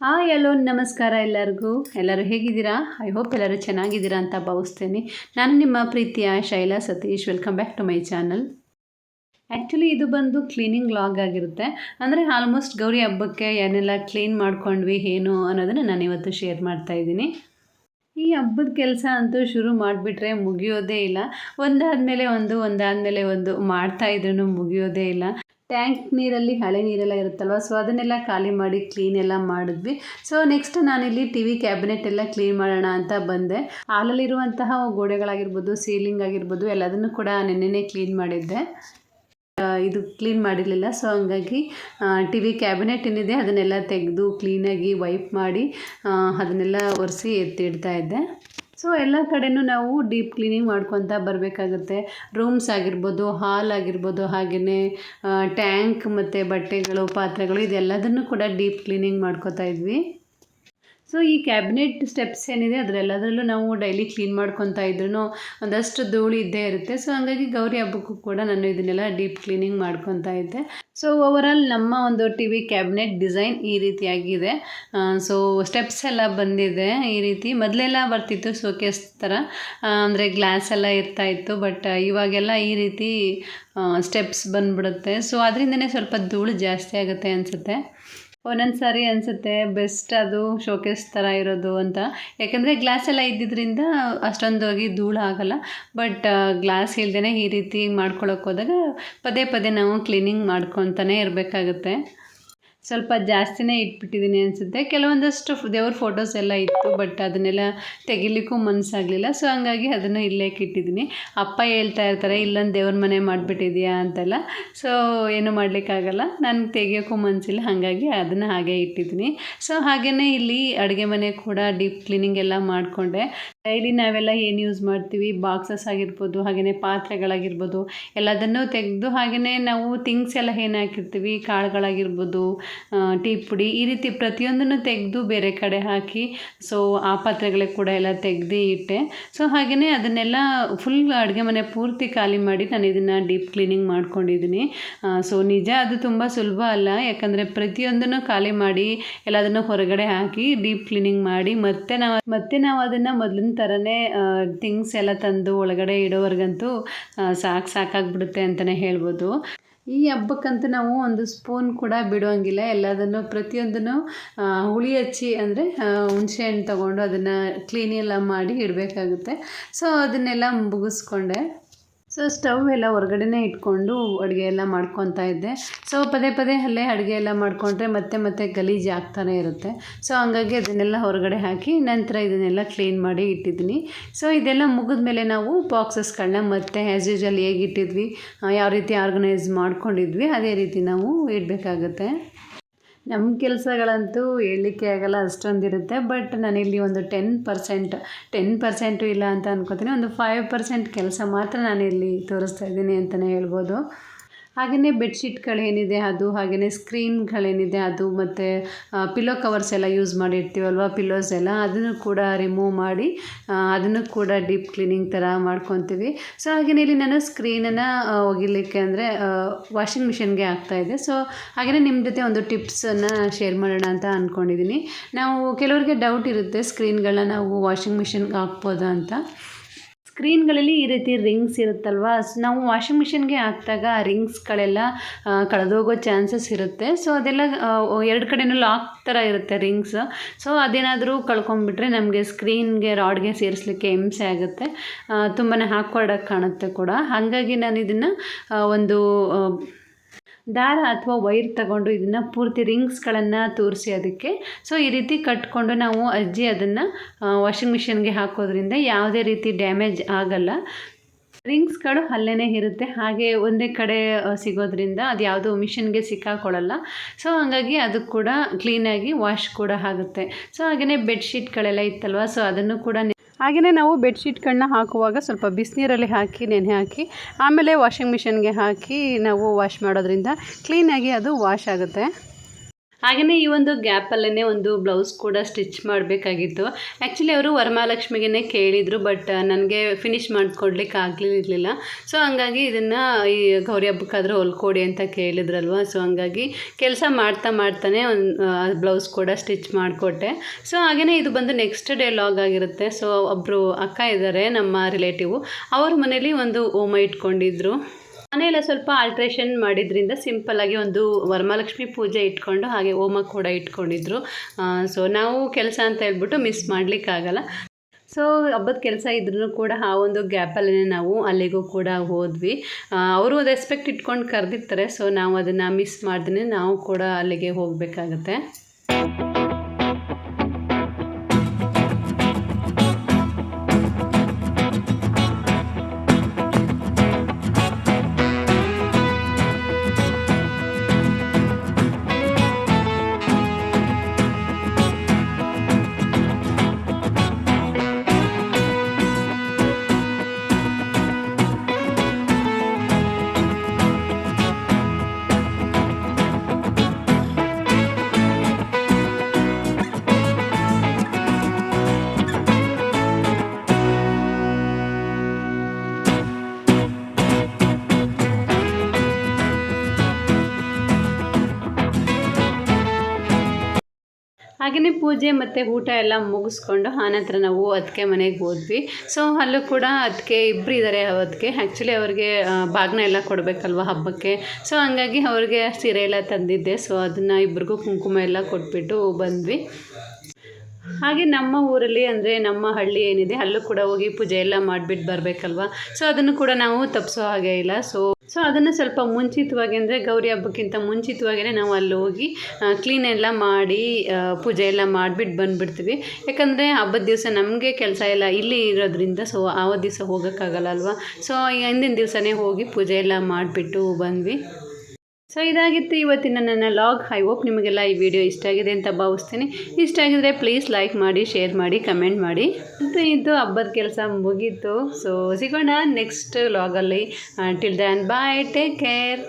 Hi ಎಲ್ಲೋ ನಮಸ್ಕಾರ ಎಲ್ಲರಿಗೂ. ಎಲ್ಲರೂ ಹೇಗಿದ್ದೀರಾ? ಐ ಹೋಪ್ ಎಲ್ಲರೂ ಚೆನ್ನಾಗಿದ್ದೀರಾ ಅಂತ ಭಾವಿಸ್ತೇನೆ. ನಾನು ನಿಮ್ಮ ಪ್ರೀತಿಯ Shaila Satish. Welcome back to my channel actually ಇದು ಬಂದು ಕ್ಲೀನಿಂಗ್ ಲಾಗ್ ಆಗಿರುತ್ತೆ. ಅಂದರೆ ಆಲ್ಮೋಸ್ಟ್ ಗೌರಿ ಹಬ್ಬಕ್ಕೆ ಏನೆಲ್ಲ ಕ್ಲೀನ್ ಮಾಡ್ಕೊಂಡ್ವಿ, ಏನು ಅನ್ನೋದನ್ನು ನಾನು ಇವತ್ತು ಶೇರ್ ಮಾಡ್ತಾ ಇದ್ದೀನಿ. ಈ ಹಬ್ಬದ ಕೆಲಸ ಅಂತೂ ಶುರು ಮಾಡಿಬಿಟ್ರೆ ಮುಗಿಯೋದೇ ಇಲ್ಲ. ಒಂದಾದ ಮೇಲೆ ಒಂದು ಒಂದಾದ ಮೇಲೆ ಒಂದು ಮಾಡ್ತಾ ಇದ್ರೂ ಮುಗಿಯೋದೇ ಇಲ್ಲ. ಟ್ಯಾಂಕ್ ನೀರಲ್ಲಿ, ಹಳೆ ನೀರೆಲ್ಲ ಇರುತ್ತಲ್ವ? ಸೊ ಅದನ್ನೆಲ್ಲ ಖಾಲಿ ಮಾಡಿ ಕ್ಲೀನ್ ಎಲ್ಲ ಮಾಡಿದ್ವಿ. ಸೊ ನೆಕ್ಸ್ಟ್ ನಾನಿಲ್ಲಿ ಟಿ ವಿ ಕ್ಯಾಬಿನೆಟ್ ಎಲ್ಲ ಕ್ಲೀನ್ ಮಾಡೋಣ ಅಂತ ಬಂದೆ. ಹಾಲಲ್ಲಿರುವಂತಹ ಗೋಡೆಗಳಾಗಿರ್ಬೋದು ಸೀಲಿಂಗ್ ಆಗಿರ್ಬೋದು, ಎಲ್ಲದನ್ನು ಕೂಡ ನೆನ್ನೆನೇ ಕ್ಲೀನ್ ಮಾಡಿದ್ದೆ. ಇದು ಕ್ಲೀನ್ ಮಾಡಿರಲಿಲ್ಲ. ಸೊ ಹಂಗಾಗಿ ಟಿ ವಿ ಕ್ಯಾಬಿನೆಟ್ ಏನಿದೆ ಅದನ್ನೆಲ್ಲ ತೆಗೆದು ಕ್ಲೀನಾಗಿ ವೈಪ್ ಮಾಡಿ ಅದನ್ನೆಲ್ಲ ಒರೆಸಿ ಎತ್ತಿಡ್ತಾ ಇದ್ದೆ. ಸೊ ಎಲ್ಲ ಕಡೆನೂ ನಾವು ಡೀಪ್ ಕ್ಲೀನಿಂಗ್ ಮಾಡ್ಕೊತ ಬರಬೇಕಾಗುತ್ತೆ. ರೂಮ್ಸ್ ಆಗಿರ್ಬೋದು ಹಾಲ್ ಆಗಿರ್ಬೋದು ಹಾಗೆಯೇ ಟ್ಯಾಂಕ್ ಮತ್ತು ಬಟ್ಟೆಗಳು, ಪಾತ್ರೆಗಳು, ಇದೆಲ್ಲದನ್ನು ಕೂಡ ಡೀಪ್ ಕ್ಲೀನಿಂಗ್ ಮಾಡ್ಕೋತಾ ಇದ್ವಿ. ಸೊ ಈ ಕ್ಯಾಬಿನೆಟ್ ಸ್ಟೆಪ್ಸ್ ಏನಿದೆ ಅದರೆಲ್ಲದರಲ್ಲೂ ನಾವು ಡೈಲಿ ಕ್ಲೀನ್ ಮಾಡ್ಕೊತಾ ಇದ್ರೂ ಒಂದಷ್ಟು ಧೂಳು ಇದ್ದೇ ಇರುತ್ತೆ. ಸೊ ಹಂಗಾಗಿ ಗೌರಿ ಹಬ್ಬಕ್ಕೂ ಕೂಡ ನಾನು ಇದನ್ನೆಲ್ಲ ಡೀಪ್ ಕ್ಲೀನಿಂಗ್ ಮಾಡ್ಕೊತಾ ಇದ್ದೆ. ಸೊ ಓವರಾಲ್ ನಮ್ಮ ಒಂದು ಟಿ ವಿ ಕ್ಯಾಬಿನೆಟ್ ಡಿಸೈನ್ ಈ ರೀತಿಯಾಗಿದೆ. ಸೊ ಸ್ಟೆಪ್ಸ್ ಎಲ್ಲ ಬಂದಿದೆ ಈ ರೀತಿ. ಮೊದಲೆಲ್ಲ ಬರ್ತಿತ್ತು ಶೋಕೇಸ್ ಥರ. ಅಂದರೆ ಗ್ಲಾಸ್ ಎಲ್ಲ ಇರ್ತಾ ಇತ್ತು ಬಟ್ ಇವಾಗೆಲ್ಲ ಈ ರೀತಿ ಸ್ಟೆಪ್ಸ್ ಬಂದ್ಬಿಡುತ್ತೆ. ಸೊ ಅದರಿಂದನೇ ಸ್ವಲ್ಪ ಧೂಳು ಜಾಸ್ತಿ ಆಗುತ್ತೆ ಅನಿಸುತ್ತೆ. ಒಂದೊಂದು ಸಾರಿ ಅನಿಸುತ್ತೆ ಬೆಸ್ಟ್ ಅದು ಶೋಕೇಸ್ ಥರ ಇರೋದು ಅಂತ. ಯಾಕಂದರೆ ಗ್ಲಾಸ್ ಎಲ್ಲ ಇದ್ದಿದ್ದರಿಂದ ಅಷ್ಟೊಂದು ಹೋಗಿ ಧೂಳು ಆಗಲ್ಲ. ಬಟ್ ಗ್ಲಾಸ್ ಇಲ್ದೇ ಈ ರೀತಿ ಮಾಡ್ಕೊಳಕ್ಕೆ ಹೋದಾಗ ಪದೇ ಪದೇ ನಾವು ಕ್ಲೀನಿಂಗ್ ಮಾಡ್ಕೊತಾನೆ ಇರಬೇಕಾಗುತ್ತೆ. ಸ್ವಲ್ಪ ಜಾಸ್ತಿನೇ ಇಟ್ಬಿಟ್ಟಿದ್ದೀನಿ ಅನಿಸುತ್ತೆ. ಕೆಲವೊಂದಷ್ಟು ದೇವ್ರ ಫೋಟೋಸ್ ಎಲ್ಲ ಇತ್ತು ಬಟ್ ಅದನ್ನೆಲ್ಲ ತೆಗಿಲಿಕ್ಕೂ ಮನಸ್ಸಾಗಲಿಲ್ಲ ಸೊ ಹಂಗಾಗಿ ಅದನ್ನು ಇಲ್ಲೇ ಇಟ್ಟಿದ್ದೀನಿ ಅಪ್ಪ ಹೇಳ್ತಾ ಇರ್ತಾರೆ, ಇಲ್ಲೊಂದು ದೇವ್ರ ಮನೆ ಮಾಡಿಬಿಟ್ಟಿದ್ಯಾ? ಅಂತೆಲ್ಲ. ಸೊ ಏನು ಮಾಡಲಿಕ್ಕಾಗಲ್ಲ. ನಾನು ತೆಗಿಯೋಕ್ಕೂ ಮನಸ್ಸಿಲ್ಲ ಹಾಗಾಗಿ ಅದನ್ನು ಹಾಗೆ ಇಟ್ಟಿದ್ದೀನಿ. ಸೊ ಹಾಗೆಯೇ ಇಲ್ಲಿ ಅಡುಗೆ ಮನೆ ಕೂಡ ಡೀಪ್ ಕ್ಲೀನಿಂಗ್ ಎಲ್ಲ ಮಾಡಿಕೊಂಡೆ. ಡೈಲಿ ನಾವೆಲ್ಲ ಏನು ಯೂಸ್ ಮಾಡ್ತೀವಿ? ಬಾಕ್ಸಸ್ ಆಗಿರ್ಬೋದು ಹಾಗೆಯೇ ಪಾತ್ರೆಗಳಾಗಿರ್ಬೋದು, ಎಲ್ಲದನ್ನೂ ತೆಗೆದು ಹಾಗೆಯೇ ನಾವು ಥಿಂಗ್ಸ್ ಎಲ್ಲ ಏನು ಹಾಕಿರ್ತೀವಿ? ಕಾಳುಗಳಾಗಿರ್ಬೋದು ಟೀ ಪುಡಿ ಈ ರೀತಿ ಪ್ರತಿಯೊಂದನ್ನು ತೆಗೆದು ಬೇರೆ ಕಡೆ ಹಾಕಿ ಸೊ ಆ ಪಾತ್ರೆಗಳಿಗೆ ಕೂಡ ಎಲ್ಲ ತೆಗೆದು ಇಟ್ಟೆ. ಸೊ ಹಾಗೆಯೇ ಅದನ್ನೆಲ್ಲ ಫುಲ್ ಅಡುಗೆ ಮನೆ ಪೂರ್ತಿ ಖಾಲಿ ಮಾಡಿ ನಾನು ಇದನ್ನು ಡೀಪ್ ಕ್ಲೀನಿಂಗ್ ಮಾಡ್ಕೊಂಡಿದ್ದೀನಿ. ಸೊ ನಿಜ ಅದು ತುಂಬ ಸುಲಭ ಅಲ್ಲ. ಯಾಕಂದರೆ ಪ್ರತಿಯೊಂದನ್ನು ಖಾಲಿ ಮಾಡಿ ಎಲ್ಲದನ್ನು ಹೊರಗಡೆ ಹಾಕಿ ಡೀಪ್ ಕ್ಲೀನಿಂಗ್ ಮಾಡಿ ಮತ್ತೆ ನಾವು ಮತ್ತೆ ನಾವು ಅದನ್ನು ಮೊದಲಿನ ಥರನೇ ಥಿಂಗ್ಸ್ ಎಲ್ಲ ತಂದು ಒಳಗಡೆ ಇಡೋವರೆಗಂತೂ ಸಾಕು ಸಾಕಾಗ್ಬಿಡುತ್ತೆ ಅಂತಲೇ ಹೇಳ್ಬೋದು. ಈ ಹಬ್ಬಕ್ಕಂತೂ ನಾವು ಒಂದು ಸ್ಪೂನ್ ಕೂಡ ಬಿಡುವಂಗಿಲ್ಲ ಎಲ್ಲದನ್ನು ಪ್ರತಿಯೊಂದನ್ನು ಹುಳಿ ಹಚ್ಚಿ ಅಂದರೆ ಹುಣಸೆ ಹಣ್ಣು ತೊಗೊಂಡು ಅದನ್ನು ಕ್ಲೀನ್ ಎಲ್ಲ ಮಾಡಿ ಇಡಬೇಕಾಗುತ್ತೆ. ಸೊ ಅದನ್ನೆಲ್ಲ ಮುಗಿಸ್ಕೊಂಡೆ. ಸೊ ಸ್ಟವ್ ಎಲ್ಲ ಹೊರಗಡೆನೇ ಇಟ್ಕೊಂಡು ಅಡುಗೆ ಎಲ್ಲ ಮಾಡ್ಕೊತಾ ಇದ್ದೆ. ಸೊ ಪದೇ ಪದೇ ಅಲ್ಲೇ ಅಡುಗೆ ಎಲ್ಲ ಮಾಡಿಕೊಂಡ್ರೆ ಮತ್ತೆ ಮತ್ತೆ ಗಲೀಜು ಆಗ್ತಾನೆ ಇರುತ್ತೆ. ಸೊ ಹಂಗಾಗಿ ಅದನ್ನೆಲ್ಲ ಹೊರಗಡೆ ಹಾಕಿ ನಂತರ ಇದನ್ನೆಲ್ಲ ಕ್ಲೀನ್ ಮಾಡಿ ಇಟ್ಟಿದ್ದೀನಿ. ಸೊ ಇದೆಲ್ಲ ಮುಗಿದ ಮೇಲೆ ನಾವು ಬಾಕ್ಸಸ್ಗಳನ್ನ ಮತ್ತೆ ಆ್ಯಸ್ ಯೂಶಲ್ ಹೇಗೆ ಇಟ್ಟಿದ್ವಿ ಯಾವ ರೀತಿ ಆರ್ಗನೈಸ್ ಮಾಡ್ಕೊಂಡಿದ್ವಿ, ಅದೇ ರೀತಿ ನಾವು ಇಡಬೇಕಾಗತ್ತೆ. ನಮ್ಮ ಕೆಲಸಗಳಂತೂ ಹೇಳಲಿಕ್ಕೆ ಆಗಲ್ಲ ಅಷ್ಟೊಂದಿರುತ್ತೆ ಬಟ್ ನಾನಿಲ್ಲಿ ಒಂದು ಟೆನ್ ಪರ್ಸೆಂಟ್ ಟೆನ್ ಪರ್ಸೆಂಟು ಇಲ್ಲ ಅಂತ ಅನ್ಕೋತೀನಿ. ಒಂದು ಫೈವ್ ಪರ್ಸೆಂಟ್ ಕೆಲಸ ಮಾತ್ರ ನಾನಿಲ್ಲಿ ತೋರಿಸ್ತಾ ಇದ್ದೀನಿ ಅಂತಲೇ ಹೇಳ್ಬೋದು. ಹಾಗೆಯೇ ಬೆಡ್ಶೀಟ್ಗಳೇನಿದೆ ಅದು ಹಾಗೆಯೇ ಸ್ಕ್ರೀನ್ಗಳೇನಿದೆ ಅದು, ಮತ್ತು ಪಿಲೋ ಕವರ್ಸ್ ಎಲ್ಲ ಯೂಸ್ ಮಾಡಿರ್ತೀವಲ್ವ ಪಿಲೋಸ್ ಎಲ್ಲ, ಅದನ್ನು ಕೂಡ ರಿಮೂವ್ ಮಾಡಿ ಅದನ್ನು ಕೂಡ ಡೀಪ್ ಕ್ಲೀನಿಂಗ್ ಥರ ಮಾಡ್ಕೊತೀವಿ. ಸೊ ಹಾಗೆಯೇ ಇಲ್ಲಿ ನಾನು ಸ್ಕ್ರೀನನ್ನು ಒಗಿಲಿಕ್ಕೆ ಅಂದರೆ ವಾಷಿಂಗ್ ಮಿಷಿನ್ಗೆ ಆಗ್ತಾಯಿದೆ ಸೊ ಹಾಗೆಯೇ ನಿಮ್ಮ ಜೊತೆ ಒಂದು ಟಿಪ್ಸನ್ನು ಶೇರ್ ಮಾಡೋಣ ಅಂತ ಅಂದ್ಕೊಂಡಿದ್ದೀನಿ ನಾವು ಕೆಲವರಿಗೆ ಡೌಟ್ ಇರುತ್ತೆ ಸ್ಕ್ರೀನ್ಗಳನ್ನ ನಾವು ವಾಷಿಂಗ್ ಮಿಷಿನ್ಗೆ ಹಾಕ್ಬೋದು ಅಂತ. ಸ್ಕ್ರೀನ್ಗಳಲ್ಲಿ ಈ ರೀತಿ ರಿಂಗ್ಸ್ ಇರುತ್ತಲ್ವಾ? ನಾವು ವಾಷಿಂಗ್ ಮಿಷಿನ್ಗೆ ಹಾಕಿದಾಗ ರಿಂಗ್ಸ್ಗಳೆಲ್ಲ ಕಳೆದೋಗೋ ಚಾನ್ಸಸ್ ಇರುತ್ತೆ. ಸೊ ಅದೆಲ್ಲ ಎರಡು ಕಡೆನೂ ಲಾಕ್ ಥರ ಇರುತ್ತೆ ರಿಂಗ್ಸ್ ಸೊ ಅದೇನಾದರೂ ಕಳ್ಕೊಂಡ್ಬಿಟ್ರೆ ನಮಗೆ ಸ್ಕ್ರೀನ್ಗೆ ರಾಡ್ಗೆ ಸೇರಿಸ್ಲಿಕ್ಕೆ ಹಿಂಸೆ ಆಗುತ್ತೆ. ತುಂಬಾ ಹಾಕ್ಕೊಡಕ್ಕೆ ಕಾಣುತ್ತೆ ಕೂಡ. ಹಾಗಾಗಿ ನಾನು ಇದನ್ನು ಒಂದು ದಾರ ಅಥವಾ ವೈರ್ ತಗೊಂಡು ಇದನ್ನು ಪೂರ್ತಿ ರಿಂಗ್ಸ್ಗಳನ್ನು ತೋರಿಸಿ ಅದಕ್ಕೆ. ಸೊ ಈ ರೀತಿ ಕಟ್ಕೊಂಡು ನಾವು ಅಜ್ಜಿ ಅದನ್ನು ವಾಷಿಂಗ್ ಮಿಷಿನ್ಗೆ ಹಾಕೋದ್ರಿಂದ ಯಾವುದೇ ರೀತಿ ಡ್ಯಾಮೇಜ್ ಆಗಲ್ಲ. ರಿಂಗ್ಸ್ಗಳು ಅಲ್ಲೇ ಇರುತ್ತೆ. ಹಾಗೆ ಒಂದೇ ಕಡೆ ಸಿಗೋದ್ರಿಂದ ಅದು ಯಾವುದೋ ಮಿಷಿನ್ಗೆ ಸಿಕ್ಕಾಕೊಳ್ಳಲ್ಲ ಸೊ ಹಾಗಾಗಿ ಅದು ಕೂಡ ಕ್ಲೀನಾಗಿ ವಾಶ್ ಕೂಡ ಆಗುತ್ತೆ. ಸೊ ಹಾಗೆಯೇ ಬೆಡ್ಶೀಟ್ಗಳೆಲ್ಲ ಇತ್ತಲ್ವ? ಸೊ ಅದನ್ನು ಕೂಡ ಹಾಗೆಯೇ ನಾವು ಬೆಡ್ಶೀಟ್ಗಳನ್ನ ಹಾಕುವಾಗ ಸ್ವಲ್ಪ ಬಿಸಿನೀರಲ್ಲಿ ಹಾಕಿ, ನೆನೆ ಹಾಕಿ, ಆಮೇಲೆ ವಾಷಿಂಗ್ ಮಿಷಿನ್ಗೆ ಹಾಕಿ ನಾವು ವಾಶ್ ಮಾಡೋದ್ರಿಂದ ಕ್ಲೀನಾಗಿ ಅದು ವಾಶ್ ಆಗುತ್ತೆ. ಹಾಗೆಯೇ ಈ ಒಂದು ಗ್ಯಾಪಲ್ಲೇ ಒಂದು ಬ್ಲೌಸ್ ಕೂಡ ಸ್ಟಿಚ್ ಮಾಡಬೇಕಾಗಿತ್ತು. ಆ್ಯಕ್ಚುಲಿ ಅವರು ವರಮಹಾಲಕ್ಷ್ಮಿಗೆ ಕೇಳಿದರು ಬಟ್ ನನಗೆ ಫಿನಿಶ್ ಮಾಡಿಕೊಡ್ಲಿಕ್ಕೆ ಆಗಲಿರಲಿಲ್ಲ ಸೊ ಹಂಗಾಗಿ ಇದನ್ನು ಈ ಗೌರಿ ಹಬ್ಬಕ್ಕಾದರೂ ಹೊಲ್ಕೊಡಿ ಅಂತ ಕೇಳಿದ್ರಲ್ವ? ಸೊ ಹಂಗಾಗಿ ಕೆಲಸ ಮಾಡ್ತಾ ಮಾಡ್ತಾನೆ ಒಂದು ಬ್ಲೌಸ್ ಕೂಡ ಸ್ಟಿಚ್ ಮಾಡಿಕೊಟ್ಟೆ. ಸೊ ಹಾಗೆಯೇ ಇದು ಬಂದು ನೆಕ್ಸ್ಟ್ ಡೇ ಲಾಗ್ ಆಗಿರುತ್ತೆ. ಸೊ ಒಬ್ಬರು ಅಕ್ಕ ಇದ್ದಾರೆ ನಮ್ಮ ರಿಲೇಟಿವು ಅವ್ರ ಮನೇಲಿ ಒಂದು ಓಮ ಇಟ್ಕೊಂಡಿದ್ರು. ಮನೆಯೆಲ್ಲ ಸ್ವಲ್ಪ ಆಲ್ಟ್ರೇಷನ್ ಮಾಡಿದ್ರಿಂದ ಸಿಂಪಲ್ ಆಗಿ ಒಂದು ವರಮಹಾಲಕ್ಷ್ಮಿ ಪೂಜೆ ಇಟ್ಕೊಂಡು ಹಾಗೆ ಹೋಮ ಕೂಡ ಇಟ್ಕೊಂಡಿದ್ರು. ಸೊ ನಾವು ಕೆಲಸ ಅಂತ ಹೇಳ್ಬಿಟ್ಟು ಮಿಸ್ ಮಾಡಲಿಕ್ಕಾಗಲ್ಲ. ಸೊ ಹಬ್ಬದ ಕೆಲಸ ಇದ್ರೂ ಕೂಡ ಆ ಒಂದು ಗ್ಯಾಪಲ್ಲೇ ನಾವು ಅಲ್ಲಿಗೂ ಕೂಡ ಹೋದ್ವಿ. ಅವರು ರೆಸ್ಪೆಕ್ಟ್ ಇಟ್ಕೊಂಡು ಕರೆದಿರ್ತಾರೆ ಸೊ ನಾವು ಅದನ್ನು ಮಿಸ್ ಮಾಡ್ದೇ ನಾವು ಕೂಡ ಅಲ್ಲಿಗೆ ಹೋಗಬೇಕಾಗತ್ತೆ. ಹಾಗೆಯೇ ಪೂಜೆ ಮತ್ತು ಊಟ ಎಲ್ಲ ಮುಗಿಸ್ಕೊಂಡು ಆನಂತರ ನಾವು ಅದಕ್ಕೆ ಮನೆಗೆ ಹೋದ್ವಿ. ಸೊ ಅಲ್ಲೂ ಕೂಡ ಅದಕ್ಕೆ ಇಬ್ಬರು ಇದ್ದಾರೆ ಅದಕ್ಕೆ ಆ್ಯಕ್ಚುಲಿ ಅವ್ರಿಗೆ ಬಾಗ್ನ ಎಲ್ಲ ಕೊಡಬೇಕಲ್ವ ಹಬ್ಬಕ್ಕೆ. ಸೊ ಹಂಗಾಗಿ ಅವ್ರಿಗೆ ಸೀರೆ ಎಲ್ಲ ತಂದಿದ್ದೆ. ಸೊ ಅದನ್ನು ಇಬ್ರಿಗೂ ಕುಂಕುಮ ಎಲ್ಲ ಕೊಟ್ಬಿಟ್ಟು ಬಂದ್ವಿ. ಹಾಗೆ ನಮ್ಮ ಊರಲ್ಲಿ ಅಂದರೆ ನಮ್ಮ ಹಳ್ಳಿ ಏನಿದೆ, ಅಲ್ಲೂ ಕೂಡ ಹೋಗಿ ಪೂಜೆ ಎಲ್ಲ ಮಾಡಿಬಿಟ್ಟು ಬರಬೇಕಲ್ವ? ಸೊ ಅದನ್ನು ಕೂಡ ನಾವು ತಪ್ಪಿಸೋ ಹಾಗೆ ಇಲ್ಲ. ಸೊ ಸೊ ಅದನ್ನು ಸ್ವಲ್ಪ ಮುಂಚಿತವಾಗಿ ಅಂದರೆ ಗೌರಿ ಹಬ್ಬಕ್ಕಿಂತ ಮುಂಚಿತವಾಗಿಯೇ ನಾವು ಅಲ್ಲಿ ಹೋಗಿ ಕ್ಲೀನ್ ಎಲ್ಲ ಮಾಡಿ ಪೂಜೆ ಎಲ್ಲ ಮಾಡಿಬಿಟ್ಟು ಬಂದುಬಿಡ್ತೀವಿ. ಯಾಕಂದರೆ ಹಬ್ಬದ ದಿವಸ ನಮಗೆ ಕೆಲಸ ಎಲ್ಲ ಇಲ್ಲಿ ಇರೋದ್ರಿಂದ ಸೊ ಆವತ್ತು ದಿವಸ ಹೋಗೋಕ್ಕಾಗಲ್ಲ ಅಲ್ವಾ? ಸೊ ಹಿಂದಿನ ದಿವಸನೇ ಹೋಗಿ ಪೂಜೆ ಎಲ್ಲ ಮಾಡಿಬಿಟ್ಟು ಬಂದ್ವಿ. ಸೊ, ಇದಾಗಿತ್ತು ಇವತ್ತಿನ ನನ್ನ ಲಾಗ್. ಐ ಹೋಪ್ ನಿಮಗೆಲ್ಲ ಈ ವಿಡಿಯೋ ಇಷ್ಟ ಆಗಿದೆ ಅಂತ ಭಾವಿಸ್ತೀನಿ. ಇಷ್ಟ ಆಗಿದ್ರೆ ಪ್ಲೀಸ್ ಲೈಕ್ ಮಾಡಿ ಶೇರ್ ಮಾಡಿ ಕಮೆಂಟ್ ಮಾಡಿ. ಮತ್ತು ಇದು ಹಬ್ಬದ ಕೆಲಸ ಮುಗೀತು. ಸೊ ಸಿಗೋಣ next ಲಾಗಲ್ಲಿ till then bye take care